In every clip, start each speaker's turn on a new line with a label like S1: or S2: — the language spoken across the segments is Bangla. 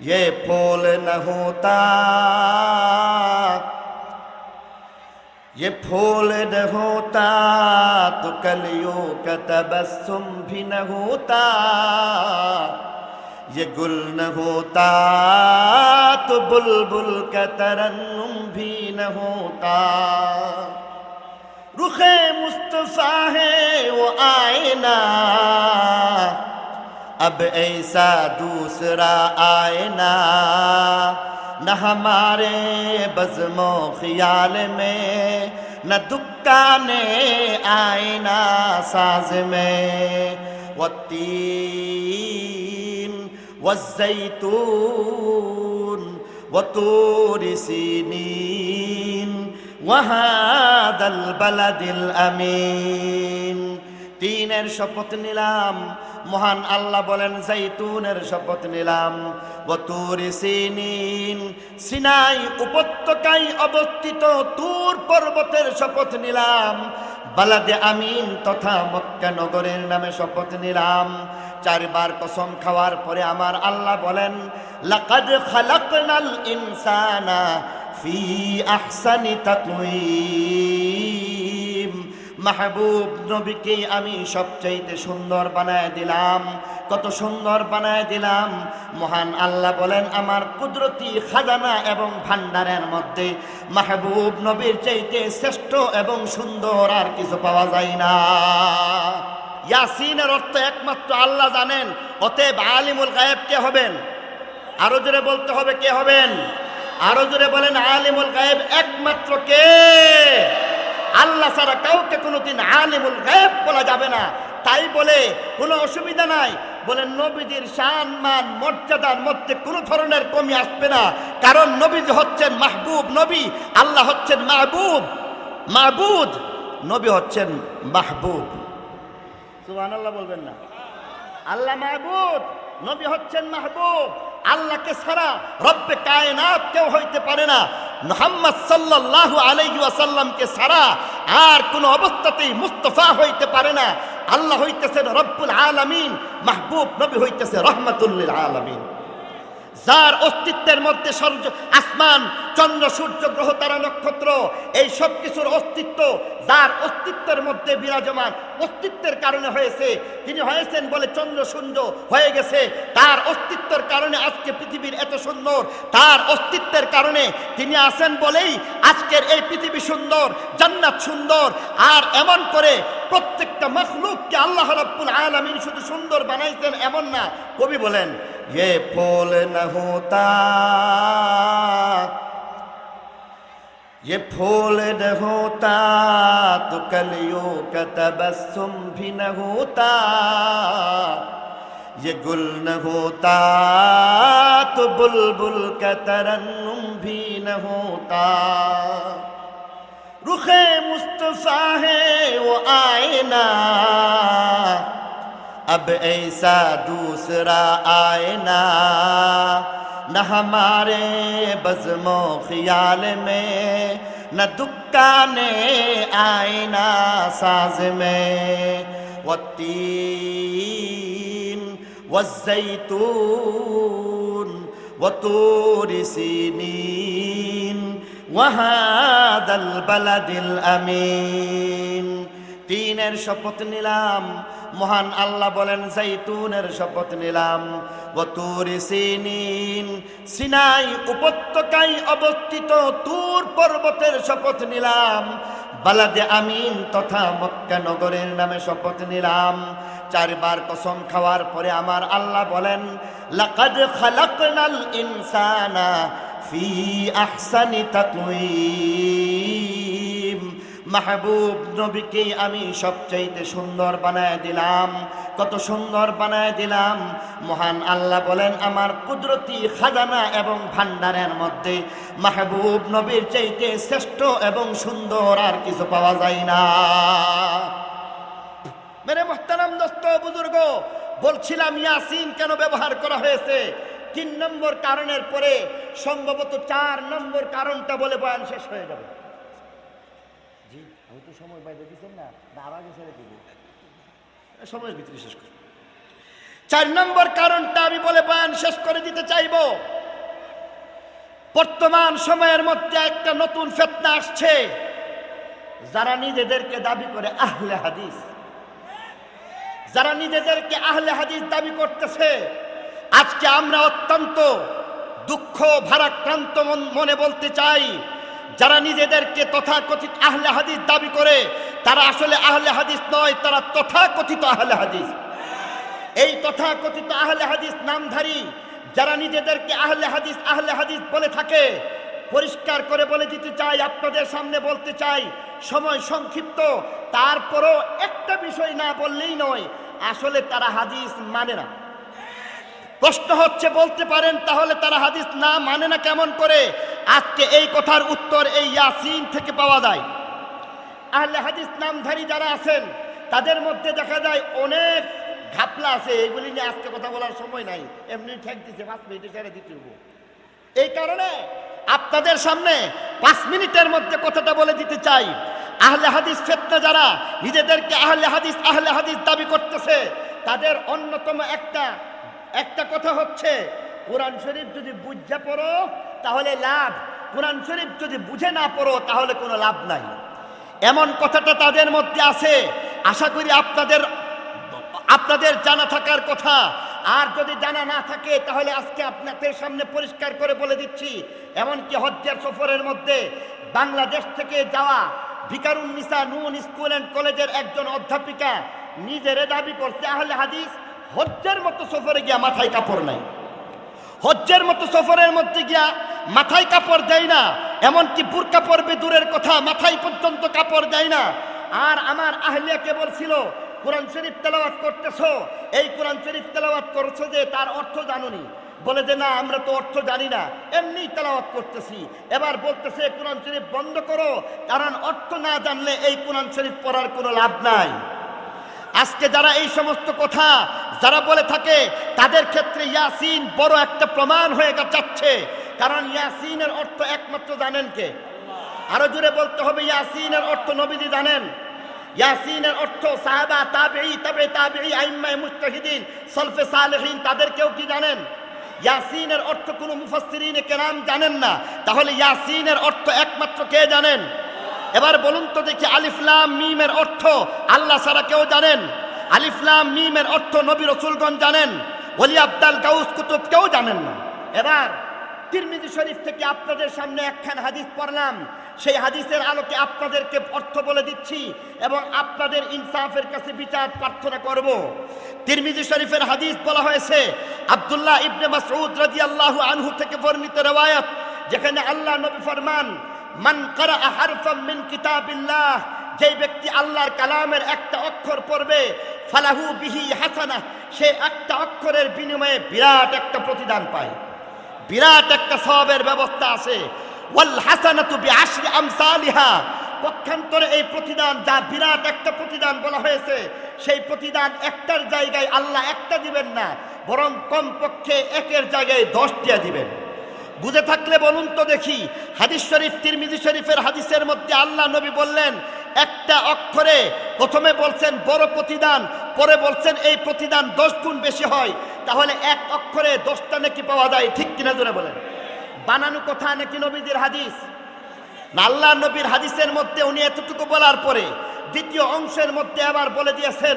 S1: یہ پھول نہ ہوتا یہ پھول نہ ہوتا تو کلیوں کا تبسم بھی نہ ہوتا یہ گل نہ ہوتا تو بلبل کا ترنم بھی نہ ہوتا رخ مصطفیٰ ہے وہ آئینہ अब ऐसा दूसरा आईना न हमारे बज़मो ख्याल में न दुकाने आईना साज में वत्तीन वज़ैतून वतूर सीनीन ওয়াহাদাল বালাদিল আমিন তিনের শপথ নিলাম মহান আল্লাহ বলেন, জাইতুনের শপথ নিলাম। ওয়াতুর সিনিন, সিনাই উপত্যকায় অবস্থিত তুর পর্বতের শপথ নিলাম। বালাদে আমিন তথা মক্কা নগরের নামে শপথ নিলাম। চারবার কসম খাওয়ার পরে আমার আল্লাহ বলেন, লাকাদ খালাকনাল ইনসানা ফি আহসানি তাকওয়িম। মাহবুব নবীকে আমি সবচাইতে সুন্দর বানায় দিলাম। কত সুন্দর বানায় দিলাম। মহান আল্লাহ বলেন, আমার কুদরতি খাজানা এবং ভান্ডারের মধ্যে মাহবুব নবীর চাইতে শ্রেষ্ঠ এবং সুন্দর আর কিছু পাওয়া যায় না। ইয়াসিনের অর্থ একমাত্র আল্লাহ জানেন, অতএব আলিমুল গায়েব কে হবেন? আরও জোরে বলতে হবে, কে হবেন? আরও জোরে বলেন, আলিমুল গায়েব একমাত্র কে? আল্লাহ ছাড়া কাউকে কোনোদিন আলিমুল গায়েব বলা যাবে না। তাই বলে কোনো অসুবিধা নাই। বলেন নবীজির শান, মান, মর্যাদার মধ্যে কোনো ধরনের কমি আসবে না। কারণ নবীজি হচ্ছেন মাহবুব নবী, আল্লাহ হচ্ছেন মাহবুব। মাহবুদ নবী হচ্ছেন মাহবুব। সুবহানাল্লাহ বলবেন না। আল্লাহ মাহবুব, নবী হচ্ছেন মাহবুব। আল্লাহকে ছাড়া রব্বে কায়নাত কেউ হইতে পারে না। মোহাম্মদ সাল্লাহ আলাইহি ওয়াসাল্লামকে ছাড়া আর কোন অবস্থাতেই মুস্তফা হইতে পারে না। আল্লাহ হইতেছেন রব্বুল আলামিন, মাহবুব নবী হইতেছে রহমতুল্লিল আলামিন। যার অস্তিত্বের মধ্যে সূর্য, আসমান, চন্দ্র, সূর্য, গ্রহ, তারা নক্ষত্র, এই সব কিছুর অস্তিত্ব যার অস্তিত্বের মধ্যে বিরাজমান, অস্তিত্বের কারণে হয়েছে। তিনি হয়েছেন বলে চন্দ্র, সূর্য হয়ে গেছে। তার অস্তিত্বের কারণে আজকে পৃথিবীর এত সুন্দর। তার অস্তিত্বের কারণে তিনি আছেন বলেই আজকের এই পৃথিবী সুন্দর, জান্নাত সুন্দর। আর এমন করে প্রত্যেকটা মখলুককে আল্লাহ রাব্বুল আলামিন শুধু সুন্দর বানাইছেন এমন না কবি বলেন ये फूल न होता ये फूल न होता तो कलियों का तबस्सुम भी न होता ये गुल न होता तो बुलबुल का तरन्नुम भी न होता रुखे मुस्तफा है वो आईना अब ऐसा दूसरा आईना न हमारे बज़मो ख्याल में न दुकाने आईना साज में वत्तीन वज़ैतून वतूर सीनीन ওয়াহাদাল বালাদিল আমিন। তিনের শপথ নিলাম। মহান আল্লাহ বলেন, জাইতুনের শপথ নিলাম। সিনিন, সিনাই উপত্যকায় অবস্থিত তুর পর্বতের শপথ নিলাম। বালাদে আমিন তথা মক্কা নগরের নামে শপথ নিলাম। চারবার কসম খাওয়ার পরে আমার আল্লাহ বলেন, লাকাদ খালাকনাল ইনসানা ফি আহসানি তাকওয়িম। মাহবুব নবীকে আমি সবচাইতে সুন্দর বানায় দিলাম। কত সুন্দর বানায় দিলাম। মহান আল্লাহ বলেন, আমার কুদরতি খাজানা এবং ভান্ডারের মধ্যে মাহবুব নবীর চাইতে শ্রেষ্ঠ এবং সুন্দর আর কিছু পাওয়া যায় না। মেরে মোহতারাম দোস্ত, বুজুর্গ, বলছিলাম ইয়াসিন কেন ব্যবহার করা হয়েছে? তিন নম্বর কারণের পরে সম্ভবত চার নম্বর কারণটা বলে বয়ান শেষ হয়ে যাবে। জি আমি তো সময় বাইরে দিচ্ছেন না? ছেড়ে দিব। সময়ের ভিতরে শেষ করি চার নম্বর কারণটা আমি বলে বয়ান শেষ করে দিতে চাইব। বর্তমান সময়ের মধ্যে একটা নতুন ফেতনা আসছে। যারা নিজেদেরকে দাবি করে আহলে হাদিস যারা নিজেদেরকে আহলে হাদিস দাবি করতেছে আজকে আমরা অত্যন্ত দুঃখ ভারাক্রান্ত মন- বলতে চাই, যারা নিজেদেরকে তথাকথিত আহলে হাদিস দাবি করে, তারা আসলে আহলে হাদিস নয়, তারা তথাকথিত আহলে হাদিস। এই তথাকথিত আহলে হাদিস নামধারী যারা নিজেদেরকে আহলে হাদিস আহলে হাদিস বলে থাকে, পরিষ্কার করে বলে দিতে চাই, আপনাদের সামনে বলতে চাই, সময় সংক্ষিপ্ত, তারপরও একটা বিষয় না বললেই নয়, আসলে তারা হাদিস মানে না। প্রশ্ন হচ্ছে, বলতে পারেন তাহলে তারা হাদিস না মানে না কেমন করে? আজকে এই কথার উত্তর এই ইয়াসিন থেকে পাওয়া যায়। আহলে হাদিস নামধারী যারা আছেন, তাদের মধ্যে দেখা যায় অনেক ঘাপলা আছে। এগুলি নিয়ে আজকে কথা বলার সময় নাই। এমনি ঠেক দিচ্ছে পাঁচ মিনিটে ছেড়ে দিতে। এই কারণে আপনাদের সামনে পাঁচ মিনিটের মধ্যে কথাটা বলে দিতে চাই। আহলে হাদিস ফেতনা যারা, নিজেদেরকে আহলে হাদিস আহলে হাদিস দাবি করতেছে, তাদের অন্যতম একটা একটা কথা হচ্ছে, কোরআন শরীফ যদি বুঝে পড়ো, তাহলে লাভ। কোরআন শরীফ যদি বুঝে না পড়ো, তাহলে কোনো লাভ নাই। এমন কথাটা তাদের মধ্যে আছে। আশা করি আপনাদের আপনাদের জানা থাকার কথা। আর যদি জানা না থাকে, তাহলে আজকে আপনাদের সামনে পরিষ্কার করে বলে দিচ্ছি। এমনকি হজ্জের সফরের মধ্যে বাংলাদেশ থেকে যাওয়া ভিকারুন্নিসা নুন স্কুল অ্যান্ড কলেজের একজন অধ্যাপিকা নিজেরে দাবি করছে, আহলে হাদিস। হজ্জের মতো সফরে গিয়া মাথায় কাপড় নাই। হজ্জের মতো সফরের মধ্যে গিয়া মাথায় কাপড় দেয় না, এমনকি বুরকা পরবে দূরের কথা, মাথায় পর্যন্ত কাপড় দেয় না। আর আমার আহলিয়াকে বলছিল, কোরআন শরীফ তেলাওয়াত করতেছো? এই কোরআন শরীফ তেলাওয়াত করছ যে, তার অর্থ জানুনি। বলে যে, না, আমরা তো অর্থ জানি না, এমনি তেলাওয়াত করতেছি। এবার বলতেছে কোরআন শরীফ বন্ধ করো, কারণ অর্থ না জানলে এই কোরআন শরীফ পড়ার কোনো লাভ নাই। আজকে যারা এই সমস্ত কথা যারা বলে থাকে, তাদের ক্ষেত্রে ইয়াসিন বড় একটা প্রমাণ হয়ে যাচ্ছে। কারণ ইয়াসিনের অর্থ একমাত্র জানেন কে? আরও জোরে বলতে হবে, ইয়াসিনের অর্থ নবীজি জানেন। ইয়াসিনের অর্থ সাহাবা, তাবেঈ, তাবে তাবেঈ, আইম্মায়ে মুজতাহিদিন, সলফে সালেহিন, তাদের কেউ কি জানেন? ইয়াসিনের অর্থ কোনো মুফাসসিরিনে কেরাম জানেন না। তাহলে ইয়াসিনের অর্থ একমাত্র কে জানেন? এবার বলুন তো দেখি আলিফলাম মিমের অর্থ আল্লাহ সারা কেউ জানেন? আলিফলাম মিমের অর্থ নবী রসুলগঞ্জ জানেন? ওলি আব্দাল গাউস কুতুব কেউ জানেন না? এবার তিরমিজি শরীফ থেকে আপনাদের সামনে একখান হাদিস পড়লাম। সেই হাদিসের আলোকে আপনাদেরকে অর্থ বলে দিচ্ছি এবং আপনাদের ইনসাফের কাছে বিচার প্রার্থনা করব। তিরমিজি শরীফের হাদিস বলা হয়েছে, আব্দুল্লাহ ইবনে মাসউদ রাদিয়াল্লাহু আনহু থেকে বর্ণিত রওয়ায়াত, যেখানে আল্লাহ নবী ফরমান মান করা হারফাম মিন কিতাবিল্লাহ যেই ব্যক্তি আল্লাহর কালামের একটা অক্ষর পড়বে, ফালাহু বিহি হাসানা সে একটা অক্ষরের বিনিময়ে বিরাট একটা প্রতিদান পায়। বিরাট একটা সবের ব্যবস্থা আছে। ওয়াল হাসানাতু বিআশরি আমসালিহা, পক্ষান্তরে এই প্রতিদান, যা বিরাট একটা প্রতিদান বলা হয়েছে, সেই প্রতিদান একটার জায়গায় আল্লাহ একটা দিবেন না, বরং কমপক্ষে একের জায়গায় দশটিয়া দিবেন। বুঝে থাকলে বলুন তো দেখি। হাদিস শরীফ, তিরমিজি শরীফের হাদিসের মধ্যে আল্লাহ নবী বললেন, একটা অক্ষরে প্রথমে বলছেন বড় প্রতিদান, পরে বলছেন এই প্রতিদান দশ গুণ বেশি হয়। তাহলে এক অক্ষরে দশটা নাকি পাওয়া যায়, ঠিক কিনা জোরে বলেন। বানানো কথা নাকি নবীদের হাদিস? আল্লাহ নবীর হাদিসের মধ্যে উনি এতটুকু বলার পরে দ্বিতীয় অংশের মধ্যে আবার বলে দিয়েছেন,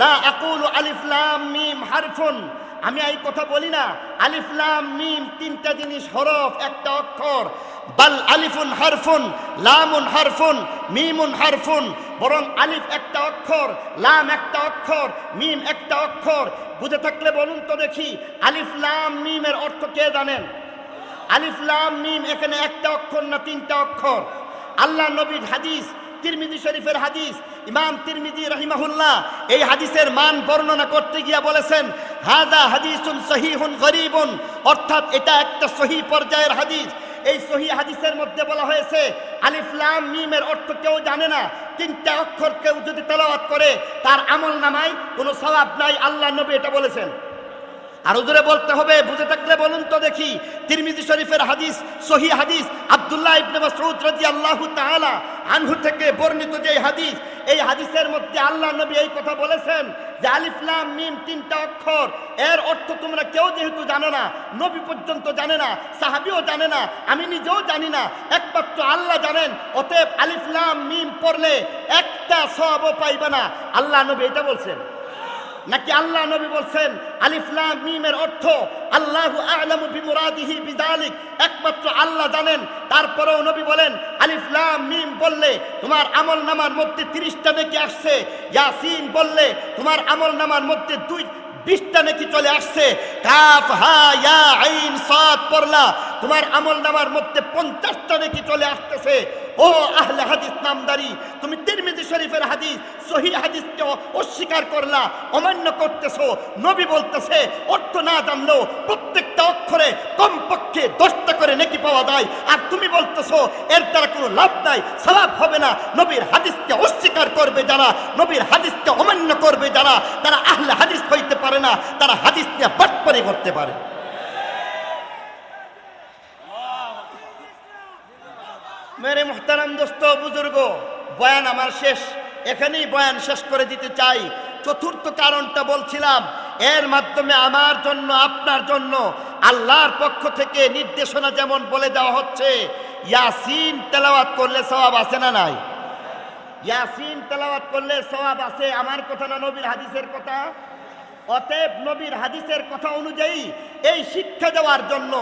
S1: লা আকুল আলিফ লাম মিম হারফুন। আমি এই কথা বলি না। আলিফলাম মিম তিনটা জিনিস, হরফ, একটা অক্ষর। বাল আলিফুন হারফুন, লামুন হারফুন, মিমুন হারফুন, বরং আলিফ একটা অক্ষর, লাম একটা অক্ষর, মিম একটা অক্ষর। বুঝে থাকলে বলুন তো দেখি, আলিফ, লাম, মিমের অর্থ কে জানেন? আলিফ, লাম, মিম এখানে একটা অক্ষর না তিনটা অক্ষর? আল্লাহ নবীর হাদিস, তিরমিজি শরীফের হাদিস ইমাম তিরমিজি রহিমাহুল্লাহ এই হাদিসের মান বর্ণনা করতে গিয়া বলেছেন হাদা হাদিসুন সহিহুন গরিবুন। অর্থাৎ এটা একটা সহি পর্যায়ের হাদিস। এই সহি হাদিসের মধ্যে বলা হয়েছে, আলিফ, লাম, মিমের অর্থ কেউ জানে না। তিনটা অক্ষর কেউ যদি তেলাওয়াত করে, তার আমল নামায় কোনো সওয়াব নাই। আল্লাহ নবী এটা বলেছেন। আরও জোরে বলতে হবে, বুঝে থাকলে বলুন তো দেখি, তিরমিজি শরীফের হাদিস সহি হাদিস, আব্দুল্লাহ ইবনে মাসউদ রাদিয়াল্লাহু তাআলা আনহু থেকে বর্ণিত যে হাদিস এই হাদিসের মধ্যে আল্লাহ নবী এই কথা বলেছেন যে আলিফলাম মিম তিনটা অক্ষর। এর অর্থ তোমরা কেউ যেহেতু জানো না, নবী পর্যন্ত জানে না, সাহাবিও জানে না, আমি নিজেও জানি না, একমাত্র আল্লাহ জানেন, অতএব আলিফলাম মিম পড়লে একটা সবও পাইবে না। আল্লাহ নবী এটা বলছেন। নাকি আল্লাহ নবী বলছেন আলিফলাম মিমের অর্থ, আল্লাহু আ'লামু বিমুরাদিহি বিযালিক। একমাত্র আল্লাহ জানেন। তারপরেও নবী বলেন আলিফলাম মিম বললে তোমার আমল নামার মধ্যে তিরিশটা নাকি আসছে। ইয়াসিন বললে তোমার আমল নামার মধ্যে দুই, বিশটা নাকি চলে আসছে। কাফ, হা, ইয়া, আইন, সাদ পড়লা, তোমার আমল নামার মধ্যে পঞ্চাশটা নাকি চলে আসতেছে। ও আহলে হাদিস নামদারি, তুমি তিরমিজি শরীফের হাদিস সহি হাদিসকে অস্বীকার করলা, অমান্য করতেছো, নবী বলতেছে, অর্থ না জানলেও প্রত্যেকটা অক্ষরে কমপক্ষে দশটা করে নেকি পাওয়া যায়। আর তুমি বলতেছো, এর দ্বারা কোনো লাভ নাই সালাব হবে না, নবীর হাদিসকে অস্বীকার করবে যারা, নবীর হাদিসকে অমান্য করবে যারা, তারা আহলে হাদিস হইতে পারে না, তারা হাদিস নিয়ে বাটপারি করতে পারে। মেরে মোহতারাম দোস্ত, বুজুর্গ, বয়ান আমার শেষ। এখানেই বয়ান শেষ করে দিতে চাই। চতুর্থ কারণটা বলছিলাম, এর মাধ্যমে আমার জন্য, আপনার জন্য আল্লাহর পক্ষ থেকে নির্দেশনা যেমন বলে দেওয়া হচ্ছে, ইয়াসিন তেলাওয়াত করলে সওয়াব আছে না নাই? ইয়াসিন তেলাওয়াত করলে সওয়াব আছে, আমার কথা না নবীর হাদিসের কথা? অতএব নবীর হাদিসের কথা অনুযায়ী এই শিক্ষা দেওয়ার জন্য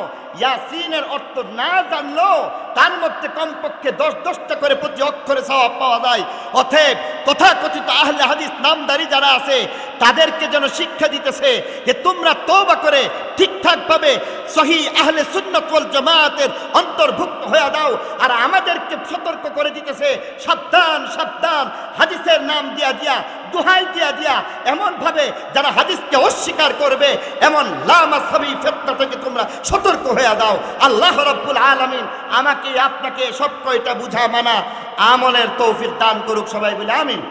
S1: ইয়াসিনের অর্থ না জানলেও তার মধ্যে কমপক্ষে দশ দশটা করে প্রতি অক্ষরে স্বভাব পাওয়া যায়। অতএব তথাকথিত আহলে হাদিস নামদারি যারা আছে তাদেরকে যেন শিক্ষা দিতেছে যে তোমরা তওবা করে ঠিকঠাকভাবে সহি আহলে সুন্নত ওয়াল জামাতের অন্তর্ভুক্ত হয়ে দাও। আর আমাদেরকে সতর্ক করে দিতেছে, সাবধান সাবধান, হাদিসের নাম দিয়া দিয়া, দুহাই দিয়া দিয়া এমন ভাবে যারা হাদিসকে অস্বীকার করবে, এমন লামা সাবি ফেতনা থেকে তোমরা সতর্ক হয়ে দাও। আল্লাহ রাব্বুল আলামিন আমাকে, আপনাকে সব কয়টা বুঝা মানা আমলের তৌফিক দান করুক সবাই বলে, আমিন।